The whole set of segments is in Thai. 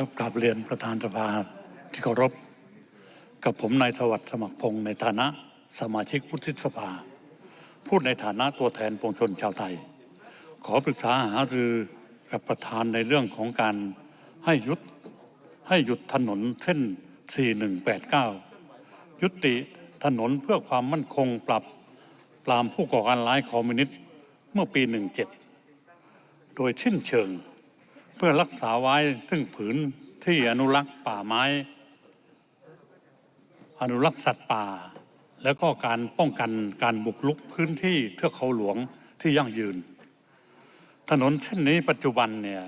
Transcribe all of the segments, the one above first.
ครับกราบเรียนประธานสภาที่เคารพ กับผมนายสวัสดิ์สมัครพงศ์ในฐานะสมาชิกวุฒิสภา พูดในฐานะตัวแทนปวงชนชาวไทย ขอปรึกษาหารือกับประธานในเรื่องของการให้ยุดให้หยุดถนนเส้น 4189 ยุติถนนเพื่อความมั่นคงปรับปรามผู้ก่อการร้ายคอมมิวนิสต์เมื่อปี 17 โดยชิ้นเชิง เพื่อรักษาไว้ซึ่งผืนที่อนุรักษ์ป่าไม้ อนุรักษ์สัตว์ป่า แล้วก็การป้องกันการบุกรุกพื้นที่เทือกเขาหลวงที่ยั่งยืน ถนนเช่นนี้ปัจจุบันเนี่ย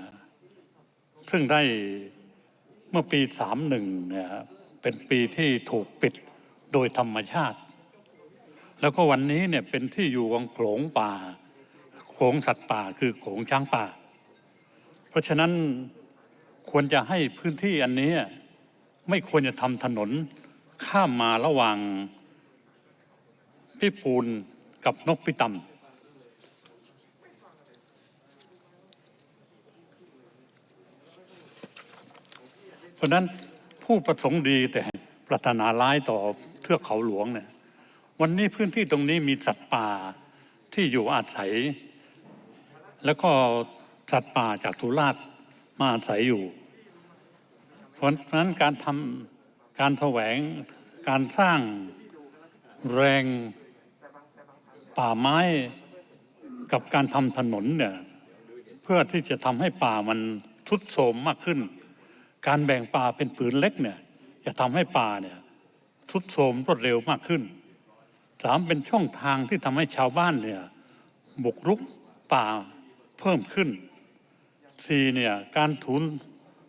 ซึ่งได้เมื่อปี 31เนี่ยเป็นปีที่ถูกปิดโดยธรรมชาติ แล้วก็วันนี้เนี่ยเป็นที่อยู่ของโขลงป่าโขลงสัตว์ป่าคือโขลงช้างป่า เพราะฉะนั้นควรจะให้พื้นที่อันนี้ไม่ควรจะทำถนนข้ามมาระหว่างพี่ปูนกับนกพิตำเพราะฉะนั้นผู้ประสงค์ดีแต่ปรารถนาร้ายต่อเทือกเขาหลวงเนี่ยวันนี้พื้นที่ตรงนี้มีสัตว์ป่าที่อยู่อาศัย แล้วก็ สัตว์ป่าจากทุราชมาอาศัยอยู่ เพราะฉะนั้นการทำการแสวงการสร้างแรงป่าไม้กับการทำถนนเนี่ยเพื่อที่จะทำให้ป่ามันทุดโทรมมากขึ้น การแบ่งป่าเป็นผืนเล็กเนี่ยจะทำให้ป่าเนี่ยทุดโทรมรวดเร็วมากขึ้นสามเป็นช่องทางที่ทำให้ชาวบ้านเนี่ยบุกรุกป่าเพิ่มขึ้น สี่เนี่ยการถูน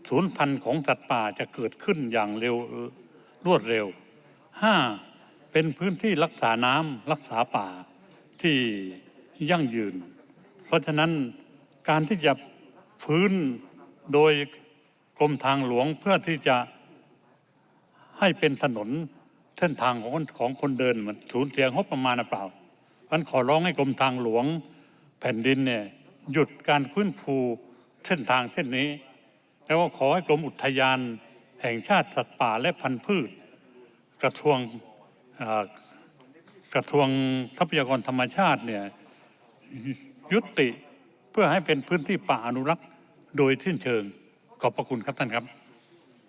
สูญพันธุ์ของสัตว์ป่าจะเกิดขึ้นอย่างเร็วรวดเร็วห้าเป็นพื้นที่รักษาน้ำรักษาป่าที่ยั่งยืน เพราะฉะนั้นการที่จะฟื้นโดยกรมทางหลวงเพื่อที่จะให้เป็นถนนเส้นทางของคนของคนเดินมันสูญเสียงบประมาณหรือเปล่ามันขอร้องให้กรมทางหลวงแผ่นดินเนี่ยหยุดการฟื้นฟู เส้นทางเส้นนี้ แล้วก็ขอให้กรมอุทยานแห่งชาติสัตว์ป่าและพันธุ์พืช กระทรวงกระทรวงทรัพยากรธรรมชาติเนี่ยยุติเพื่อให้เป็นพื้นที่ป่าอนุรักษ์โดยทิ้นเชิง ขอบพระคุณครับท่านครับ